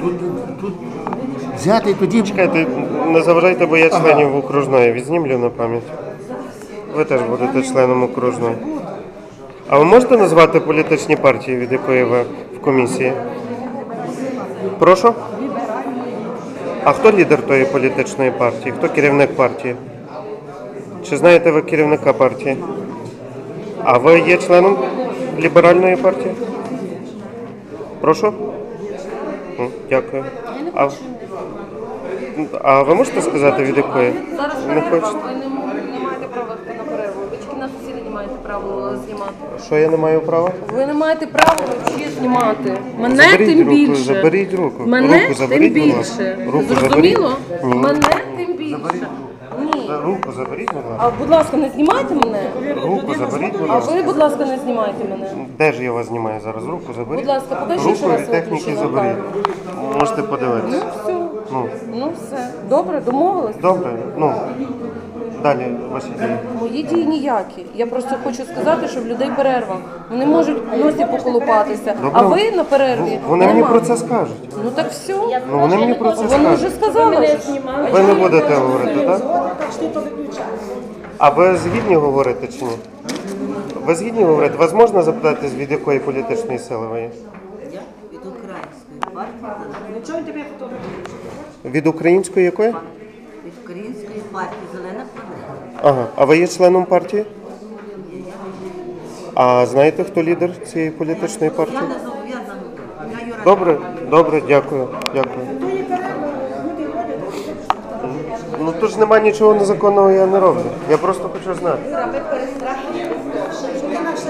Тут, тут взяти тоді. Чекайте, не заважайте, бо я членів окружної відзнімлю на пам'ять. Ви теж будете членом окружної. А ви можете назвати політичні партії, від якої ви в комісії? Прошу? А хто лідер тої політичної партії? Хто керівник партії? Чи знаєте ви керівника партії? А ви є членом ліберальної партії? Прошу? М, Дякую. А, а ви можете сказати від якої? Зараз Не перерва, хочете? ви не, не маєте права йти на перерву. Ви тільки на сусіді не маєте права знімати. Що я не маю права? Ви не маєте права взагалі знімати. Мене Заберіть тим руку, більше. заберіть руку. Мене Руку заберіть, тим будь ласка. більше. Руку Зрозуміло? Ні. Мене тим більше. Руку заберіть, будь ласка. А будь ласка, не знімайте мене. Руку заберіть, будь А ласка. ви, будь ласка, не знімайте мене. Де ж я вас знімаю зараз? Руку заберіть. Будь ласка, покажіть, Руку що вас від техніки заберіть. Можете подивитися. Ну Все. Ну, Ну все. Добре, домовились? добре, ну. Далі ваші дії. Мої дії ніякі. Я просто хочу сказати, що в людей перерва. Вони можуть в носі поколупатися. А ви на перерві. Вони мені нема. про це скажуть. Ну так все. Ну вони мені про це Вони вже скажуть. сказали. Ви не будете говорити, так? А ви згідні говорити чи ні? Ви згідні говорити? Вас можна запитати, від якої політичної сили ви є? Я від української партії Від української якої? від української партії Зелена планета. Ага. А ви є членом партії? А знаєте, хто лідер цієї політичної партії? Я не зобов'язана. Я Юра Добре, добре, дякую, дякую. Ну тут ж немає нічого незаконного, я не роблю. Я просто хочу знати.